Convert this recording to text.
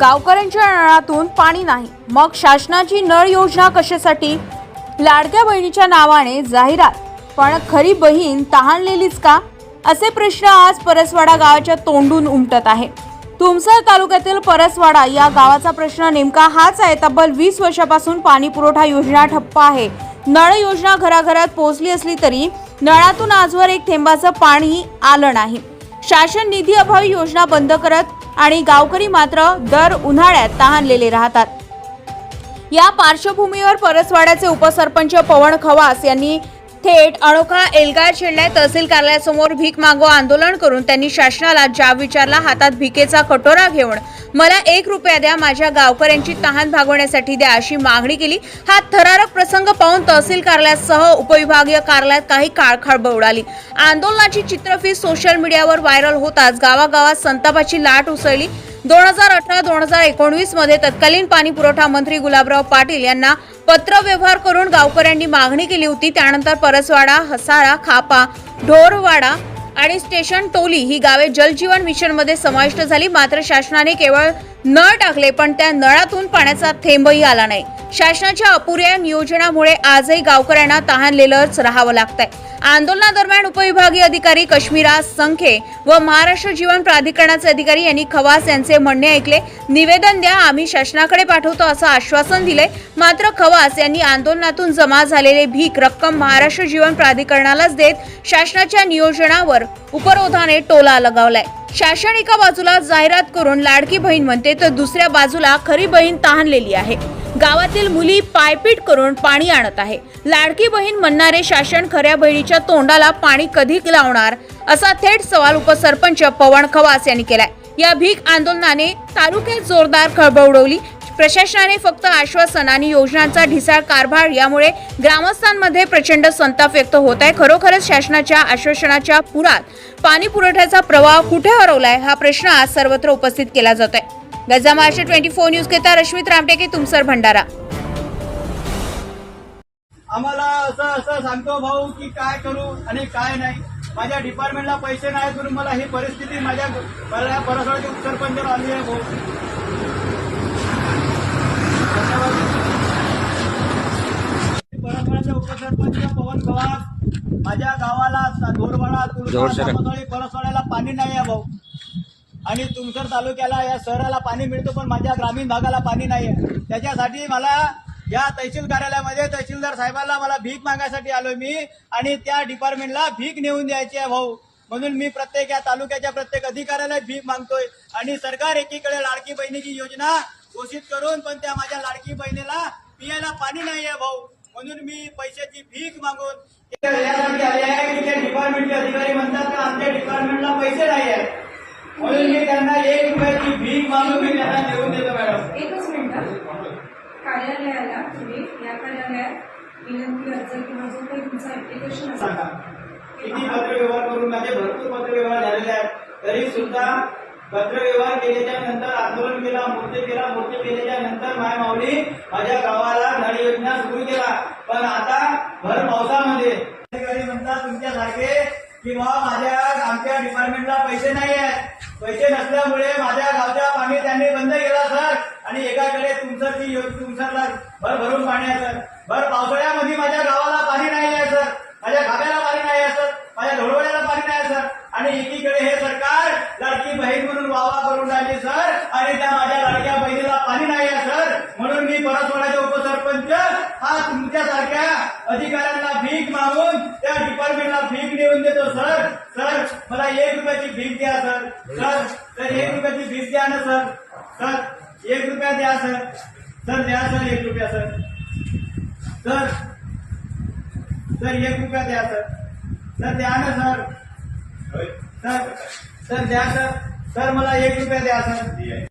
गावकऱ्यांच्या नळातून पाणी नाही. मग शासनाची नळ योजना कशासाठी? लाडक्या बहिणीच्या नावाने जाहिरात. पण खरी बहीण तहानलेलीच का? असे प्रश्न आज परसवाडा गावाच्या तोंडून उमटत आहे. तुमसर तालुक्यातील परसवाडा या गावाचा प्रश्न नेमका हाच आहे. तब्बल वीस वर्षापासून पाणी पुरवठा योजना ठप्प आहे. नळ योजना घराघरात पोहोचली असली तरी नळातून आजवर एक थेंबाचं पाणी आलं नाही. शासन निधी अभावी योजना बंद करत आणि गावकरी मात्र दर उन्हाळ्यात तहानलेले राहतात. या पार्श्वभूमीवर परसवाड्याचे उपसरपंच पवन खवास यांनी थेट अनोखा एल्गार छेडलाय तहसील कार्यालयासमोर भीक मागो आंदोलन करून त्यांनी शासनाला जाब विचारला हातात भिकेचा कटोरा घेऊन मला एक रुपया द्या माझ्या गावकऱ्यांची तहान भागवण्यासाठी द्या अशी मागणी केली. हा थरारक प्रसंग पाहून तहसील कार्यालयासह उपविभागीय कार्यालयात काही काळखाळ खळबळ उडाली आंदोलनाची चित्रफीत सोशल मीडियावर व्हायरल होताच गावागावात संतापाची लाट उसळली. दोन हजार अठरा दोन हजार एकोणवीसमध्ये तत्कालीन पाणी पुरवठा मंत्री गुलाबराव पाटील यांना पत्र व्यवहार करून गावकऱ्यांनी मागणी केली होती. त्यानंतर परसवाडा हसाळा खापा ढोरवाडा आणि स्टेशन टोली ही गावे जलजीवन मिशनमध्ये समाविष्ट झाली. मात्र शासनाने केवळ नळ टाकले पण त्या नळातून पाण्याचा थेंबही आला नाही. शासनाच्या अपुऱ्या नियोजनामुळे आजही गावकऱ्यांना तहानलेलंच राहावं लागतंय. आंदोलनादरम्यान उपविभागीय अधिकारी कश्मीरा संखे व महाराष्ट्र जीवन प्राधिकरणाचे अधिकारी यांनी खवास यांचे म्हणणे ऐकले. निवेदन द्या आम्ही शासनाकडे पाठवतो असं आश्वासन दिले मात्र खवास यांनी आंदोलनातून जमा झालेले भीक रक्कम महाराष्ट्र जीवन प्राधिकरणालाच देत शासनाच्या नियोजनावर उपरोधाने टोला लगावलाय. शासन एका बाजूला जाहिरात करून लाडकी बहीण म्हणते तर दुसऱ्या बाजूला खरी बहीण तहानलेली आहे. गावातील मुली पायपीट करून पाणी आणत आहे. लाडकी बहीण म्हणणारे शासन खऱ्या बहिणीच्या तोंडाला पाणी कधी लावणार असा थेट सवाल उपसरपंच पवन खवास यांनी केलाय. या भीक आंदोलनाने तालुक्यात जोरदार खळबळ उडवली प्रशासनाने फक्त आश्वासन आणि योजनांचा ढिसाळ कारभार यामुळे ग्रामस्थांमध्ये प्रचंड संताप व्यक्त होत आहे. खरोखरच शासनाच्या आश्वासनाच्या पुरात पाणी पुरवठ्याचा प्रवाह कुठे हरवलाय हा प्रश्न आज सर्वत्र उपस्थित केला जात आहे गजा महाराष्ट्र ट्वेंटी फोर न्यूज घेता रश्मित रामटेके तुमसर भंडारा. आम्हाला असं असं सांगतो भाऊ की काय करू आणि काय नाही. माझ्या डिपार्टमेंटला पैसे नाही म्हणून मला ही परिस्थिती माझ्या परसवाडीचे उपसरपंच आली आहे भाऊ परसवाड्याचे उपसरपंच पवन गवास माझ्या गावाला धोरवाडा तुळजापूर परसवाड्याला पाणी नाही आहे भाऊ. आणि तुमसर तालुक्याला या शहराला पाणी मिळतं पण माझ्या ग्रामीण भागाला पाणी नाही आहे. त्याच्यासाठी मला या तहसील कार्यालयामध्ये तहसीलदार साहेबांना मला भीक मागायसाठी आलो मी आणि त्या डिपार्टमेंटला भीक नेऊन द्यायची आहे भाऊ. म्हणून मी प्रत्येक या तालुक्याच्या प्रत्येक अधिकाऱ्याला भीक मागतोय आणि सरकार एकीकडे लाडकी बहिणीची योजना घोषित करून पण त्या माझ्या लाडकी बहिणीला पियाला पाणी नाही आहे भाऊ. म्हणून मी पैशाची भीक मागून यासाठी आले आहे की ते डिपार्टमेंटचे अधिकारी म्हणतात का आमच्या डिपार्टमेंटला पैसे नाही आहेत म्हणून मी त्यांना एक रुपयाची भीक मागून मी त्यांना देऊन देतो मॅडम एकच मिनिट कार्यालयाला तुम्ही या कार्यालयात विनंती अर्ज किंवा जो काही तुमचा ऍप्लिकेशन असेल. सांगा. किती पत्रव्यवहार करून माझे भरपूर पत्रव्यवहार झालेले आहेत. तरी सुद्धा पत्रव्यवहार केल्याच्यानंतर आंदोलन केला मोर्चे केला मोर्चे केल्याच्यानंतर माय माऊली माझ्या गावाला नळ योजना सुरू केला. पण आता भर पावसामध्ये. अधिकारी म्हणतात तुमच्यासारखे की बाबा माझ्या आमच्या डिपार्टमेंटला पैसे नाही आहेत पैसे नसल्यामुळे माझ्या गावच्या पाणी त्यांनी बंद केला सर. आणि एकाकडे तुमचं यो- तुमसरला भर भरून पाणी आहे सर. भर पावसाळ्यामध्ये माझ्या गावाला पाणी नाही आहे सर. माझ्या खाब्याला पाणी नाही आहे सर. माझ्या ढोळवड्याला पाणी नाही आहे सर. आणि एकीकडे हे सरकार वावा करून राहिली सर आणि त्या माझ्या लाडक्या बहिणीला पाणी नाही आहे सर. म्हणून मी परसवाड्याचे उपसरपंच हा तुमच्यासारख्या अधिकाऱ्यांना भीक मागून त्या डिपार्टमेंटला भीक नेऊन देतो सर. सर मला एक रुपयाची भीक द्या सर. सर सर एक रुपयाची भीक द्या ना सर. सर एक रुपया द्या सर. सर द्या सर एक रुपया सर. सर सर एक रुपया द्या सर. सर द्या ना सर. सर सर द्या सर. सर मला एक रुपया द्या सर.